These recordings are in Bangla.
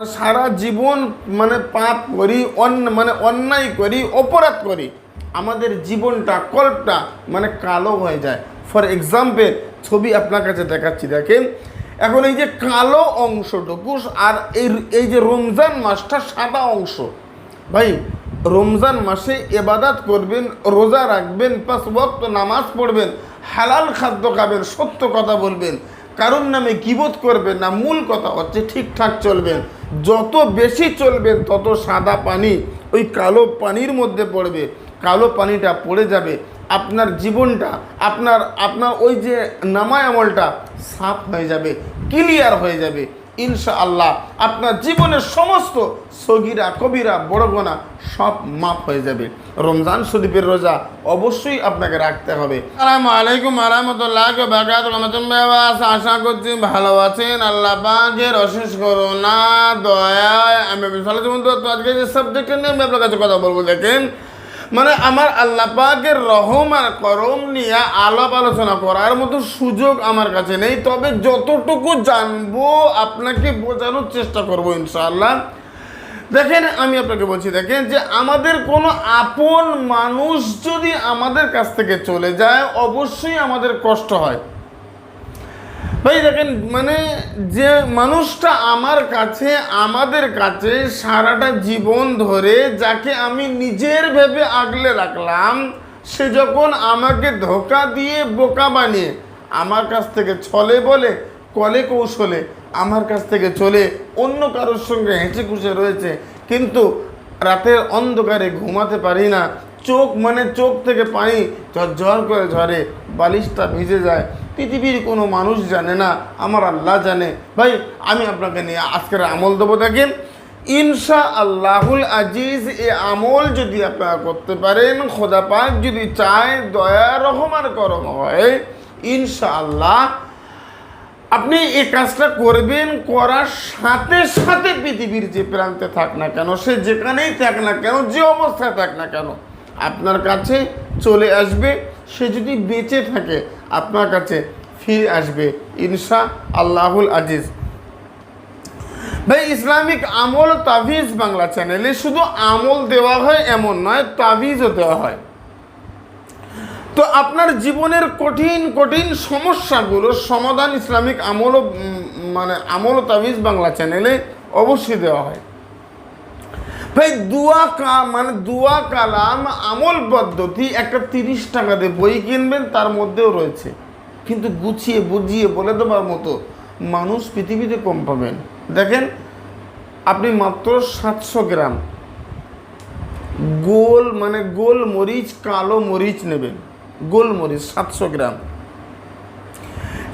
সারা জীবন মানে পাপ করি অন্য মানে অন্যায় করি, অপরাধ করি, আমাদের জীবনটা, কল্পটা মানে কালো হয়ে যায়। ফর এক্সাম্পল ছবি আপনার কাছে দেখাচ্ছি, দেখেন। এখন এই যে কালো অংশটুকু আর এই এই যে রমজান মাসটা সাদা অংশ। ভাই, রমজান মাসে এবাদাত করবেন, রোজা রাখবেন, পাঁচ ওয়াক্ত নামাজ পড়বেন, হালাল খাদ্য খাবেন, সত্য কথা বলবেন। কারোর নামে কিবোধ করবেন না, মূল কথা হচ্ছে ঠিকঠাক চলবেন। যত বেশি চলবেন, তত সাদা পানি ওই কালো পানির মধ্যে পড়বে। কালো পানিটা পড়ে যাবে। আপনার জীবনটা, আপনার আপনার ওই যে নামায় আমলটা সাফ হয়ে যাবে, ক্লিয়ার হয়ে যাবে। ইনশা আল্লাহ আপনার জীবনের সমস্ত সগিরা, কবিরা, বড় গোনা সব মাফ হয়ে যাবে। রমজান শরীফের রোজা অবশ্যই আপনাকে রাখতে হবে। আসসালামু আলাইকুম আরহামতুল্লাহ আশা করছি ভালো আছেন। আল্লাহ পাকের অশেষ করোনা দয়া, আমি আজকে যে সাবজেক্টটা নিয়ে আমি আপনার কাছে কথা বলব, দেখেন মানে আমার আল্লাহ পাকের রহম আর করম নিয়ে আলাপ আলোচনা করার মতো সুযোগ আমার কাছে নেই। তবে যতটুকু জানব, আপনাকে বোঝানোর চেষ্টা করব ইনশাআল্লাহ। দেখেন, আমি আপনাকে বলছি, দেখেন যে আমাদের কোনো আপন মানুষ যদি আমাদের কাছ থেকে চলে যায়, অবশ্যই আমাদের কষ্ট হয়। ভাই, দেখেন মানে যে মানুষটা আমার কাছে, আমাদের কাছে সারাটা জীবন ধরে যাকে আমি নিজের ভেবে আগলে রাখলাম, সে যখন আমাকে ধোকা দিয়ে বোকা বানিয়ে আমার কাছ থেকে ছলে বলে, কলে কৌশলে আমার কাছ থেকে চলে, অন্য কারোর সঙ্গে হেঁচে কুচে রয়েছে, কিন্তু রাতের অন্ধকারে ঘুমাতে পারি না, চোখ মানে চোখ থেকে পানি ঝরঝর করে ঝরে, বালিশটা ভিজে যায় পৃথিবীর কোনো মানুষ জানে না, আমার আল্লাহ জানে। ভাই, আমি আপনাকে নিয়ে আজকের আমল দেবো দেখেন ইনশা আল্লাহুল আজিজ, এ আমল যদি আপনারা করতে পারেন, খোদা পাক যদি চায়, দয়া রহমান করম হয় ইনশা আল্লাহ আপনি এই কাজটা করবেন, করার সাথে সাথে পৃথিবীর যে প্রান্তে থাক না কেন, সে যেখানেই থাক না কেন, যে অবস্থায় থাক না কেন, আপনার কাছে চলে আসবে, সে যদি বেঁচে থাকে, আপনার কাছে ফিরে আসবে। ইনশা আল্লাহুল আজিজ। ভাই, ইসলামিক আমল তাবিজ বাংলা চ্যানেলে শুধু আমল দেওয়া হয় এমন নয়, তাবিজও দেওয়া হয়। তো আপনার জীবনের কঠিন কঠিন সমস্যাগুলোর সমাধান ইসলামিক আমল মানে আমল তাবিজ বাংলা চ্যানেলে অবশ্যই দেওয়া হয়। ভাই, দুয়া কা মানে দুয়া কালাম আমল পদ্ধতি একটা তিরিশ টাকা দিয়ে বই কিনবেন, তার মধ্যেও রয়েছে। কিন্তু গুছিয়ে, বুঝিয়ে বলে দেওয়ার মতো মানুষ পৃথিবীতে কম পাবেন। দেখেন, আপনি মাত্র সাতশো গ্রাম। গোল মানে গোল মরিচ, কালো মরিচ নেবেন। গোল মরিচ, সাতশো গ্রাম।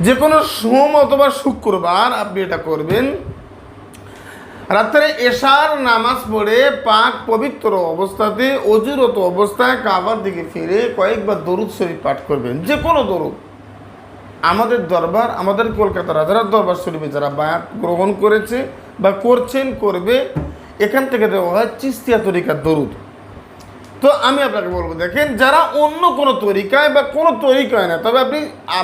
যে কোনো সোম অথবা শুক্রবার আপনি এটা করবেন। রাত্রে এশার নামাজ পড়ে পাক পবিত্র অবস্থাতে, অজুরত অবস্থায় কাবার দিকে ফিরে কয়েকবার দরুদ শরীফ পাঠ করবেন। যে কোনো দরুদ। আমাদের দরবার, আমাদের কলকাতা রাজারার দরবার শরীফে যারা বায়াত গ্রহণ করেছে বা করছেন, করবে, এখান থেকে দেওয়া হয় চিস্তিয়া তরিকার দরুদ। তো আমি আপনাকে বলব, দেখেন, যারা অন্য কোনো তরিকায় বা কোনো তরিকায় না, তবে আপনি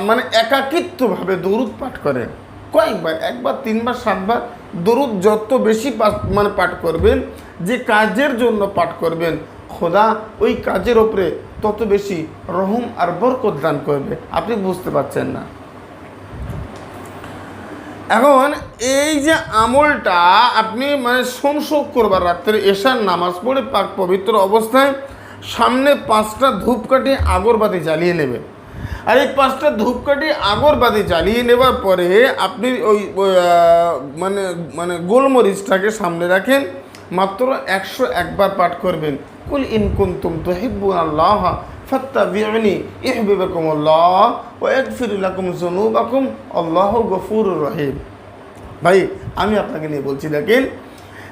মানে একাকিত্বভাবে দরুদ পাঠ করেন। কয়েকবার, একবার, তিনবার, সাতবার দরুদ যত বেশি মানে পাঠ করবেন, যে কাজের জন্য পাঠ করবেন, খোদা ওই কাজের ওপরে তত বেশি রহম আর বরকত দান করবে। আপনি বুঝতে পারছেন না। এখন এই যে আমলটা আপনি মানে সোম শুক্রবার রাত্রে এশার নামাজ পড়ে পাক পবিত্র অবস্থায় সামনে পাঁচটা ধূপকাঠি আগরবাতি জ্বালিয়ে নেবেন। আর এই পাঁচটা ধূপকাঠি আগরবাতি জ্বালিয়ে নেবার পরে আপনি ওই, মানে মানে গোলমরিচটাকে সামনে রাখেন। মাত্র একশো একবার পাঠ করবেন। কুল ইন কুন্তুম তুহিব্বুন আল্লাহ, ফাত্তাবিউনি ইহবিবাকুম আল্লাহ ওয়া ইয়াগফির লাকুম যুনুবাকুম, আল্লাহু গফুরুর রহিম। ভাই, আমি আপনাকে নিয়ে বলছি, দেখেন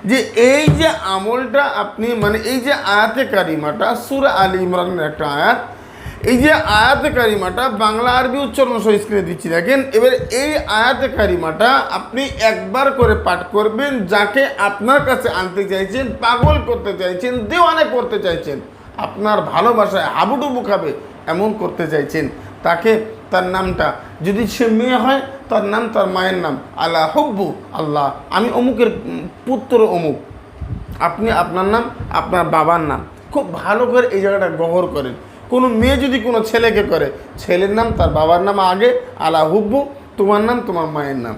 যে এই যে আমলটা আপনি মানে এই যে আয়াতে কারিমাটা, সুরা আলী ইমরানের একটা আয়াত এই যে আয়াতে কারিমাটা বাংলা আরবি উচ্চারণ সহ স্ক্রিনে দিচ্ছি, দেখেন, এবার এই আয়াতে কারিমাটা আপনি একবার করে পাঠ করবেন, যাকে আপনার কাছে আনতে চাইছেন, পাগল করতে চাইছেন, দেওয়ানে করতে চাইছেন, আপনার ভালোবাসায় হাবুডুবু খাবে এমন করতে চাইছেন, তাকে তার নামটা, যদি সে মেয়ে হয়, তার নাম তার মায়ের নাম, আল্লাহ হব্বু, আল্লাহ, আমি অমুকের পুত্র অমুক, আপনি আপনার নাম, আপনার বাবার নাম, খুব ভালো করে এই জায়গাটা গহর করেন। কোনো মেয়ে যদি কোনো ছেলেকে করে, ছেলের নাম তার বাবার নাম আগে, আলা হুব্বু, তোমার নাম তোমার মায়ের নাম।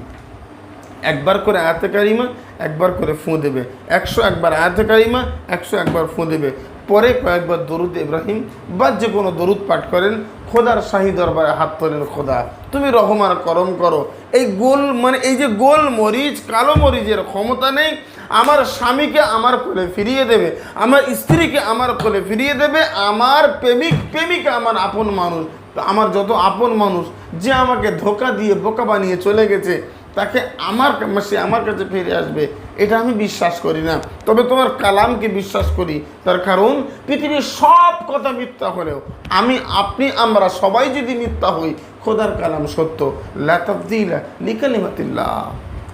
একবার করে আয়াতে কারিমা, একবার করে ফুঁ দেবে। একশো একবার আয়াতে কারিমা, একশো একবার ফুঁ দেবে। পরে কয়েকবার দরুদ ইব্রাহিম বা যে কোনো দরুদ পাঠ করেন, খোদার শাহী দরবারে হাত তোলেন খোদা। তুমি রহমার করম করো। এই গোল মানে এই যে গোল মরিচ, কালো মরিচের ক্ষমতা নেই আমার স্বামীকে আমার কোলে ফিরিয়ে দেবে, আমার স্ত্রীকে আমার কোলে ফিরিয়ে দেবে, আমার প্রেমিক প্রেমিকা আমার আপন মানুষ। আমার যত আপন মানুষ, যে আমাকে ধোকা দিয়ে বোকা বানিয়ে চলে গেছে, তাকে আমার সে আমার কাছে ফিরে আসবে, এটা আমি বিশ্বাস করি না। তবে তোমার কালামকে বিশ্বাস করি, তার কারণ পৃথিবীর সব কথা মিথ্যা হলেও, আমি, আপনি, আমরা সবাই যদি মিথ্যা হই, খোদার কালাম সত্য। লাতাবদিলা লিকালিমাতিল্লাহ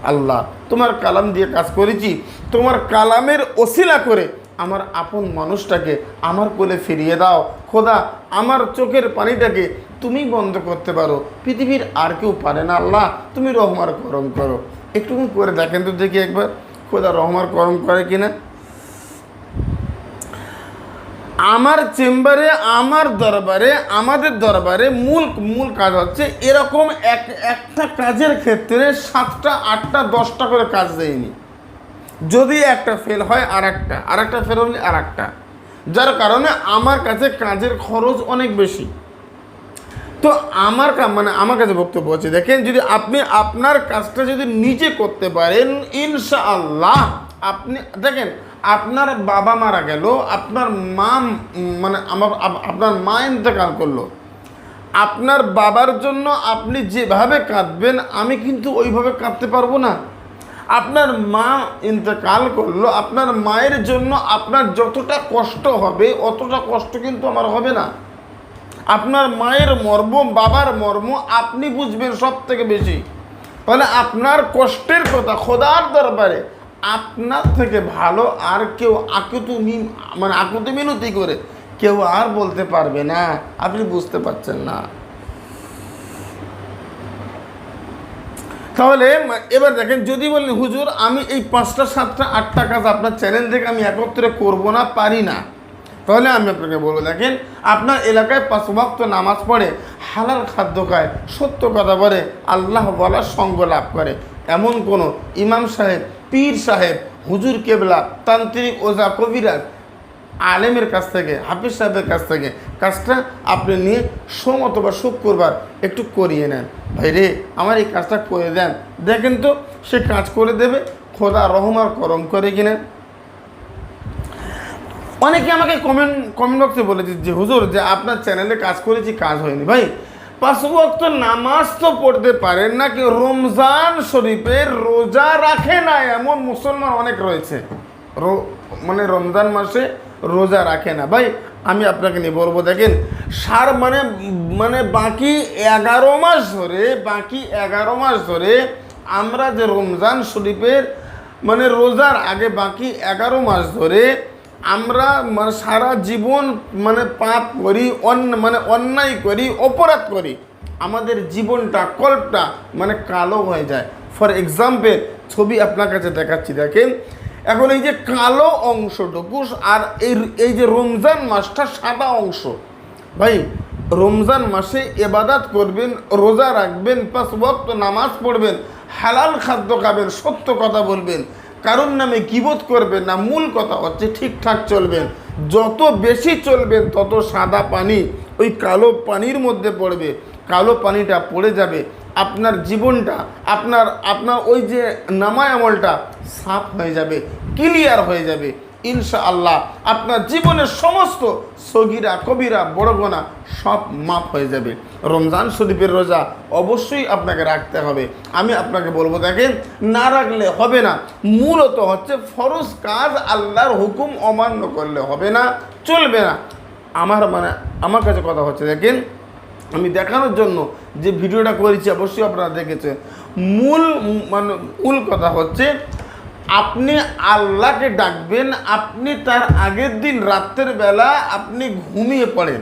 আল্লাহ, তোমার কালাম দিয়ে কাজ করেছি, তোমার কালামের ওসিলা করে আমার আপন মানুষটাকে আমার কোলে ফিরিয়ে দাও। খোদা, আমার চোখের পানিটাকে তুমি বন্ধ করতে পারো। পৃথিবীর আর কেউ পারে না আল্লাহ, তুমি রহমার করম করো। একটু করে দেখেন তো দেখি একবার। খোদা রহমার করম করে কিনা? আমার চেম্বারে, আমার দরবারে, আমাদের দরবারে মূল মূল কাজ হচ্ছে এরকম এক, একটা কাজের ক্ষেত্রে সাতটা, আটটা, দশটা করে কাজ দেয়নি। যদি একটা ফেল হয় আর একটা আর একটা ফেল হলে আর একটা যার কারণে আমার কাছে কাজের খরচ অনেক বেশি। তো আমার মানে আমার কাছে বক্তব্য হচ্ছে, দেখেন যদি আপনি আপনার কাজটা যদি নিজে করতে পারেন, ইনশাআল্লাহ আপনি, দেখেন আপনার বাবা মারা গেল, আপনার মা মানে আমার, আপনার মা ইন্তেকাল করল। আপনার বাবার জন্য আপনি যেভাবে কাঁদবেন, আমি কিন্তু ওইভাবে কাঁদতে পারব না। আপনার মা ইন্তেকাল করল, আপনার মায়ের জন্য আপনার যতটা কষ্ট হবে, অতটা কষ্ট কিন্তু আমার হবে না। আপনার মায়ের মর্ম, বাবার মর্ম আপনি বুঝবেন সব থেকে বেশি। তাহলে আপনার কষ্টের কথা খোদার দরবারে আপনার থেকে ভালো আর কেউ আকুতু মানে আকুতি মিনতি করে কেউ আর বলতে পারবে না। আপনি বুঝতে পারছেন না। তাহলে এবার দেখেন, যদি বলেন, হুজুর, আমি এই পাঁচটা, সাতটা, আটটা কাজ আপনার চ্যানেল থেকে আমি একত্রে করব না, পারি না। তাহলে আমি আপনাকে বলব, দেখেন, আপনার এলাকায় পাঁচ ভক্ত নামাজ পড়ে, হালাল খাদ্য খায়, সত্য কথা বলে, আল্লাহ বলার সঙ্গ লাভ করে। এমন কোনো ইমাম সাহেব পীর সাহেব, হুজুর কেবলা, তান্ত্রিক ওজা, কবিরাজ, আলেমের কাছ থেকে, হাফিজ সাহেবের কাছ থেকে কাজটা আপনি নিয়ে সোম অথবা শুক্রবার একটু করিয়ে নেন। ভাই রে, আমার এই কাজটা করে দেন। দেখেন তো, সে কাজ করে দেবে, খোদা রহমার করম করে কিনা। অনেকে আমাকে কমেন্ট কমেন্ট বক্সে বলেছে যে, হুজুর, যে আপনার চ্যানেলে কাজ করেছি, কাজ হয়নি। ভাই পাঁচ ওয়াক্ত নামাজ তো পড়তে পারেন না, কি রমজান শরীফের রোজা রাখে না এমন মুসলমান অনেক রয়েছে। মানে রমজান মাসে রোজা রাখে না। ভাই, আমি আপনাকে নিয়ে বলব, দেখেন, সার মানে মানে বাকি এগারো মাস ধরে, বাকি এগারো মাস ধরে আমরা যে রমজান শরীফের মানে রোজার আগে বাকি এগারো মাস ধরে আমরা মানে সারা জীবন মানে পাপ করি অন্য মানে অন্যায় করি, অপরাধ করি, আমাদের জীবনটা, কল্পটা মানে কালো হয়ে যায়। ফর এক্সাম্পল ছবি আপনার কাছে দেখাচ্ছি, দেখেন। এখন এই যে কালো অংশটুকু আর এই এই যে রমজান মাসটা সাদা অংশ। ভাই, রমজান মাসে এবাদাত করবেন, রোজা রাখবেন, পাঁচ ওয়াক্ত নামাজ পড়বেন, হালাল খাদ্য খাবেন, সত্য কথা বলবেন। কারোর নামে কিবোধ করবেন না, মূল কথা হচ্ছে ঠিকঠাক চলবেন। যত বেশি চলবেন, তত সাদা পানি ওই কালো পানির মধ্যে পড়বে। কালো পানিটা পড়ে যাবে। আপনার জীবনটা, আপনার আপনার ওই যে নামায় আমলটা সাফ হয়ে যাবে, ক্লিয়ার হয়ে যাবে। ইনশা আল্লাহ আপনার জীবনের সমস্ত সগিরা, কবিরা, বড় গোনা সব মাপ হয়ে যাবে। রমজান শরীফের রোজা অবশ্যই আপনাকে রাখতে হবে। আমি আপনাকে বলব দেখেন, না রাখলে হবে না। মূলত হচ্ছে ফরজ কাজ আল্লাহর হুকুম অমান্য করলে হবে না, চলবে না। আমার মানে আমার কাছে কথা হচ্ছে দেখেন, আমি দেখানোর জন্য যে ভিডিওটা করেছি, অবশ্যই আপনারা দেখেছেন। মূল মানে মূল কথা হচ্ছে আপনি আল্লাহকে ডাকবেন, আপনি তার আগের দিন রাত্রের বেলা আপনি ঘুমিয়ে পড়েন।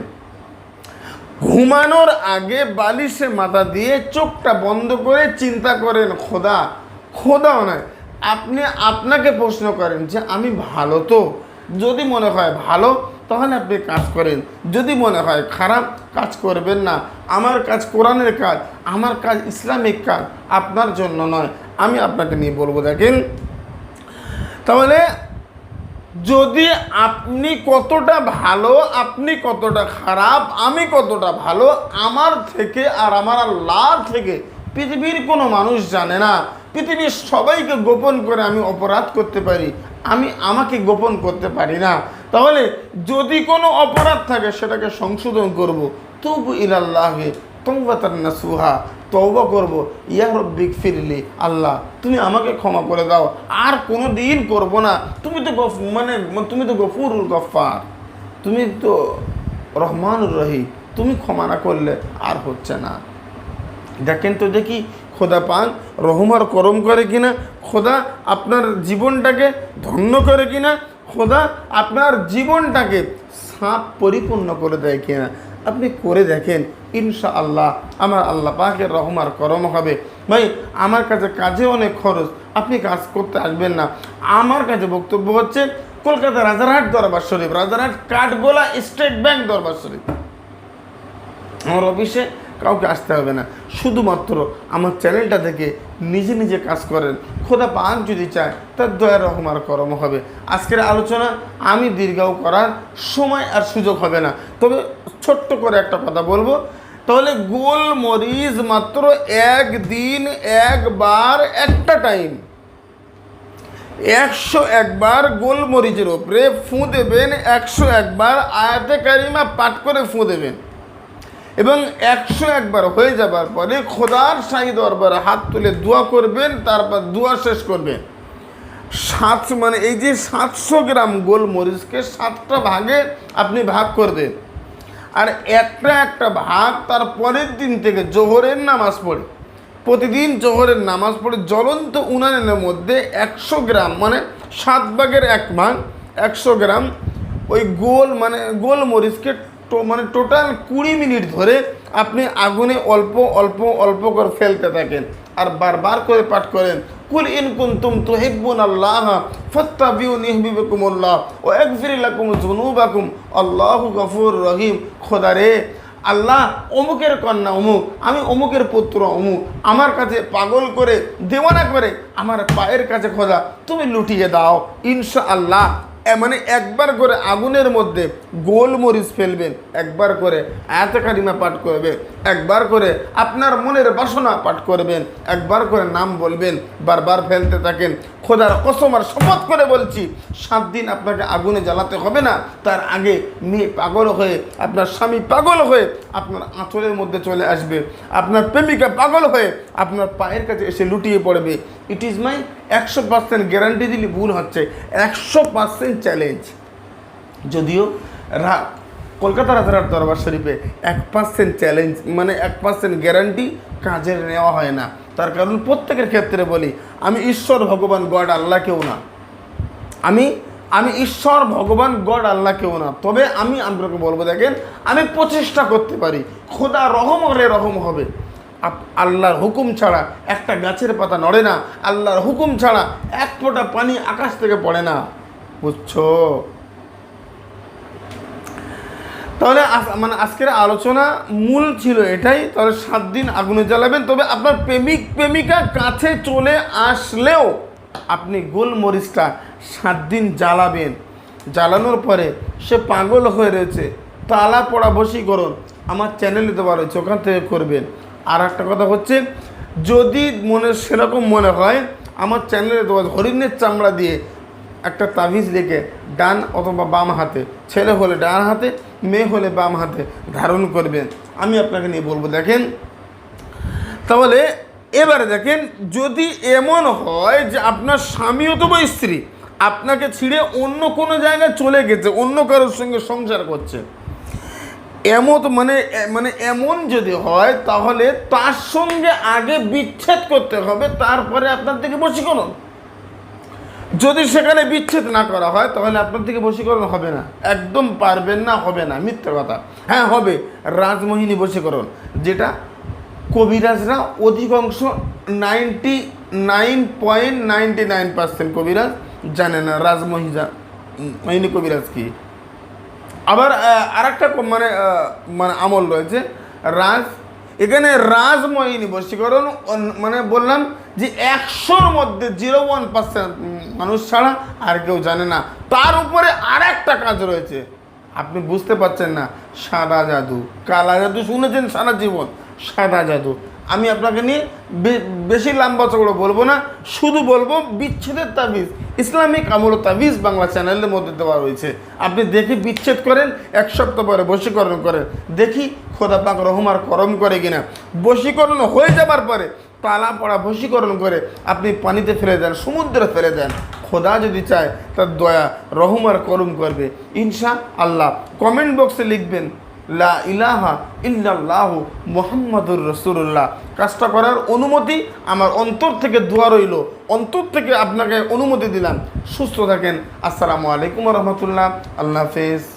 ঘুমানোর আগে বালিশে মাথা দিয়ে চোখটা বন্ধ করে চিন্তা করেন, খোদা, খোদাও নয়, আপনি আপনাকে প্রশ্ন করেন যে আমি ভালো তো? যদি মনে হয় ভালো, তাহলে আপনি কাজ করেন। যদি মনে হয় খারাপ, কাজ করবেন না। আমার কাজ কোরআনের কাজ, আমার কাজ ইসলামিক কাজ, আপনার জন্য নয়। আমি আপনাকে নিয়ে বলব, দেখেন। তাহলে যদি আপনি কতটা ভালো, আপনি কতটা খারাপ, আমি কতটা ভালো, আমার থেকে আর আমার আল্লাহ থেকে পৃথিবীর কোনো মানুষ জানে না। পৃথিবীর সবাইকে গোপন করে আমি অপরাধ করতে পারি, আমি আমাকে গোপন করতে পারি না। তাহলে যদি কোনো অপরাধ থাকে, সেটাকে সংশোধন করব। তবু ইলাল্লাহে তৌবাতার নাসুহা। তৌবা করব। ইয়া রব্বিক ফিরলি, আল্লাহ, তুমি আমাকে ক্ষমা করে দাও। আর কোনো দিন করব না। তুমি তো গফ মানে তুমি তো গফুরুল গফার তুমি তো রহমানুর রহি তুমি ক্ষমা না করলে আর হচ্ছে না। দেখেন তো দেখি, খোদা পান রহমার করম করে কিনা, খোদা আপনার জীবনটাকে ধন্য করে কিনা, খোদা আপনার জীবনটাকে সাপ পরিপূর্ণ করে দেয় কিনা। আপনি করে দেখেন ইনশা আল্লাহ আমার আল্লাহ পাকের রহমার করম হবে। ভাই, আমার কাছে কাজে অনেক খরচ, আপনি কাজ করতে আসবেন না। আমার কাছে বক্তব্য হচ্ছে, কলকাতা রাজারহাট দরবার শরীফ, রাজারহাট কাঠগোলা স্টেট ব্যাংক দরবার শরীফ। আমার অফিসে কাউকে আসতে হবে না। শুধুমাত্র আমার চ্যানেলটা থেকে নিজে নিজে কাজ করেন। খোদা পাক যদি চায়, তার দয়া রহমার করম হবে। আজকের আলোচনা আমি দীর্ঘাও করার সময় আর সুযোগ হবে না। তবে ছোট্ট করে একটা কথা বলব। তাহলে গোল মরিচ মাত্র একদিন, একবার, একটা টাইম একশো একবার গোলমরিচের ওপরে ফুঁ দেবেন, একশো একবার আয়াতে কারিমা পাঠ করে ফুঁ দেবেন। এবং একশো একবার হয়ে যাবার পরে খোদার শাহী দরবারে হাত তুলে দোয়া করবেন, তারপর দোয়া শেষ করবেন। সাত মানে এই যে সাতশো গ্রাম গোলমরিচকে সাতটা ভাগে আপনি ভাগ করবেন। আর একটা একটা ভাগ তার পরের দিন থেকে জোহরের নামাজ পড়ে। প্রতিদিন জোহরের নামাজ পড়ে, জ্বলন্ত উনানের মধ্যে একশো গ্রাম মানে সাত ভাগের এক ভাগ, একশো গ্রাম ওই গোল মানে গোল টো মানে টোটাল কুড়ি মিনিট ধরে আপনি আগুনে অল্প অল্প অল্প করে ফেলতে থাকেন। আর বারবার করে পাঠ করেন, কুল ইন কুনতুম তুহিব্বুন আল্লাহ ফাত্তাবিউনি ইহবিবকুমুল্লাহ ও একফিরি লাকুম যুনুবাকুম, আল্লাহু গফুর রহিম। খোদা রে, আল্লাহ অমুকের কন্যা অমুক, আমি অমুকের পুত্র অমুক, আমার কাছে পাগল করে, দেওয়ানা করে, আমার পায়ের কাছে খোদা, তুমি লুটিয়ে দাও। ইনশা আল্লাহ মানে একবার করে আগুনের মধ্যে গোল মরিচ ফেলবেন একবার করে আয়াতে কারিমা পাঠ করবে, একবার করে আপনার মনের বাসনা পাঠ করবেন, একবার করে নাম বলবেন, বারবার ফেলতে থাকেন। খোদার কসম আর শপথ করে বলছি, সাত দিন আপনাকে আগুনে জ্বালাতে হবে না, তার আগে মেয়ে পাগল হয়ে, আপনার স্বামী পাগল হয়ে আপনার আঁচলের মধ্যে চলে আসবে, আপনার প্রেমিকা পাগল হয়ে আপনার পায়ের কাছে এসে লুটিয়ে পড়বে ইট ইজ মাই একশো পার্সেন্ট গ্যারান্টি দিলে ভুল হচ্ছে। একশো পার্সেন্ট চ্যালেঞ্জ যদিও রা, কলকাতা রাজারহাট দরবার শরীফে এক পার্সেন্ট চ্যালেঞ্জ মানে এক পার্সেন্ট গ্যারান্টি কাজের নেওয়া হয় না। তার কারণ প্রত্যেকের ক্ষেত্রে বলি, আমি ঈশ্বর ভগবান, গড আল্লাহ কেউ না। আমি আমি ঈশ্বর ভগবান, গড আল্লাহ কেউ না। তবে আমি আপনাকে বলব দেখেন, আমি প্রচেষ্টা করতে পারি। খোদা রহম হলে রহম হবে। আল্লাহর হুকুম ছাড়া একটা গাছের পাতা নড়ে না। আল্লাহর হুকুম ছাড়া এক ফোঁটা পানি আকাশ থেকে পড়ে না। বুঝছ? তাহলে মানে আজকের আলোচনা মূল ছিল এটাই। তাহলে সাত দিন আগুনে জ্বালাবেন। তবে আপনার প্রেমিক, প্রেমিকা কাছে চলে আসলেও আপনি গোলমরিচটা সাত দিন জ্বালাবেন। জ্বালানোর পরে সে পাগল হয়ে রয়েছে। তালা পড়া বসি করুন আমার চ্যানেলে দেওয়া রয়েছে, ওখান থেকে করবেন। আর একটা কথা হচ্ছে, যদি মনে সেরকম মনে হয়, আমার চ্যানেলে দেওয়া হরিণের চামড়া দিয়ে একটা তাবিজ রেখে ডান অথবা বাম হাতে, ছেলে হলে ডান হাতে, মেয়ে হলে বাম হাতে ধারণ করবেন আমি আপনাকে নিয়ে বলব, দেখেন। তাহলে এবারে দেখেন, যদি এমন হয় যে আপনার স্বামী অথবা স্ত্রী আপনাকে ছিঁড়ে অন্য কোনো জায়গায় চলে গেছে, অন্য কারোর সঙ্গে সংসার করছে এমন মানে মানে এমন যদি হয়, তাহলে তার সঙ্গে আগে বিচ্ছেদ করতে হবে, তারপরে আপনার থেকে বসীকরণ যদি সেখানে বিচ্ছেদ না করা হয়, তাহলে আপনার থেকে বশীকরণ হবে না। একদম পারবেন না, হবে না, মিথ্যে কথা। হ্যাঁ হবে। রাজমোহিনী বশীকরণ, যেটা কবিরাজরা অধিকাংশ ninety nine point ninety nine percent কবিরাজ জানে না রাজমহিজা মোহিনী কবিরাজ কি? আবার আর একটা মানে মানে আমল রয়েছে, রাজ। এখানে রাজময়িনী বশীকরণ, অন- মানে বললাম যে একশোর মধ্যে জিরো ওয়ান পার্সেন্ট মানুষ ছাড়া আর কেউ জানে না। তার উপরে আর একটা কাজ রয়েছে। আপনি বুঝতে পারছেন না, সাদা জাদু। কালা জাদু শুনেছেন সারা জীবন? সাদা জাদু। আমি আপনাকে নিয়ে বেশি লম্বা চৌড়ো বলব না। শুধু বলব, বিচ্ছেদের তাবিজ, ইসলামিক আমল তাবিজ বাংলা চ্যানেলের মধ্যে দেওয়া রয়েছে। আপনি দেখি বিচ্ছেদ করেন, এক সপ্তাহ পরে বশীকরণ করেন। দেখি খোদা পাক রহমার করম করে কিনা। বশীকরণ হয়ে যাবার পরে তালা পড়া বশীকরণ করে আপনি পানিতে ফেলে দেন, সমুদ্রে ফেলে দেন। খোদা যদি চায়, তার দয়া রহমার করম করবে। ইনশা আল্লাহ। কমেন্ট বক্সে লিখবেন লা ইলাহা ইল্লাল্লাহ মোহাম্মদুর রসুল্লাহ কাজটা করার অনুমতি আমার অন্তর থেকে দোয়া রইল। অন্তর থেকে আপনাকে অনুমতি দিলাম। সুস্থ থাকেন। আসসালামু আলাইকুম রহমতুল্লাহ। আল্লাহ হাফেজ।